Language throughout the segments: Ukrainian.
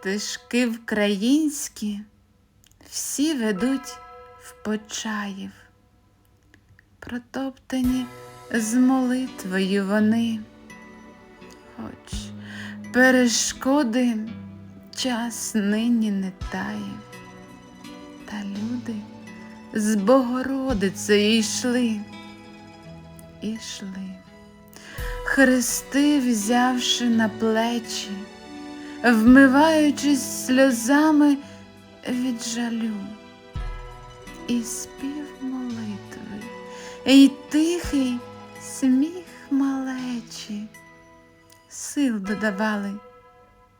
Стежки вкраїнські всі ведуть в Почаїв, протоптані з молитвою вони, хоч перешкоди час нині не тає, та люди з Богородицею йшли, ішли, хрести взявши на плечі вмиваючись сльозами від жалю, і спів молитви, і тихий сміх малечі, сил додавали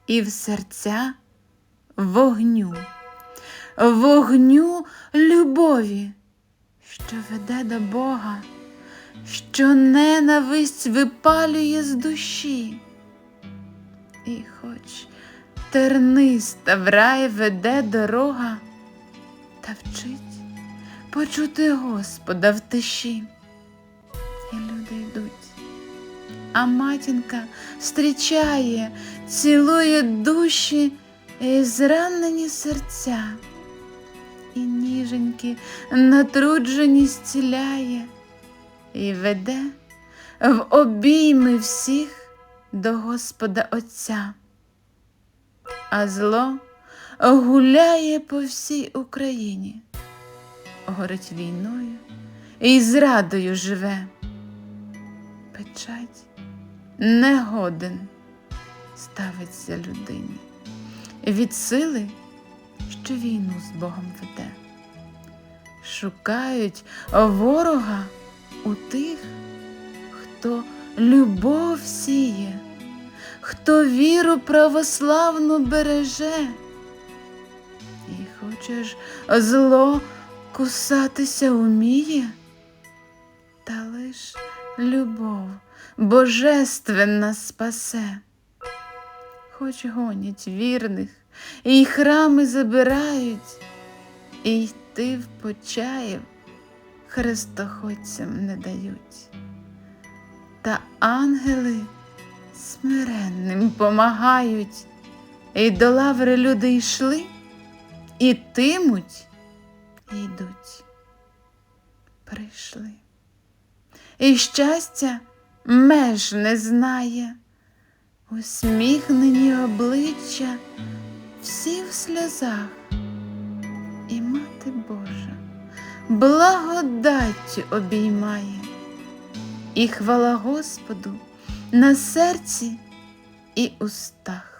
і в серця вогню, вогню любові, що веде до Бога, що ненависть випалює з душі. І хоч терниста в рай веде дорога, та вчить почути Господа в тиші. І люди йдуть, а матінка зустрічає, цілує душі і зранені серця, і ніженьки натруджені зціляє, і веде в обійми всіх до Господа Отця, а зло гуляє по всій Україні, горить війною і зрадою живе. Печать негоден ставиться людині від сили, що війну з Богом веде. Шукають ворога у тих, хто любов сіє, хто віру православну береже, і хочеш зло кусатися уміє, та лиш любов божественна спасе, хоч гонять вірних, і храми забирають, і йти в почаїв хрестоходцям не дають. Та ангели смиренним помагають, і до лаври люди йшли, і тимуть, і йдуть. Прийшли. І щастя меж не знає, усміхнені обличчя всі в сльозах, і мати Божа благодаттю обіймає і хвала Господу на серці і устах.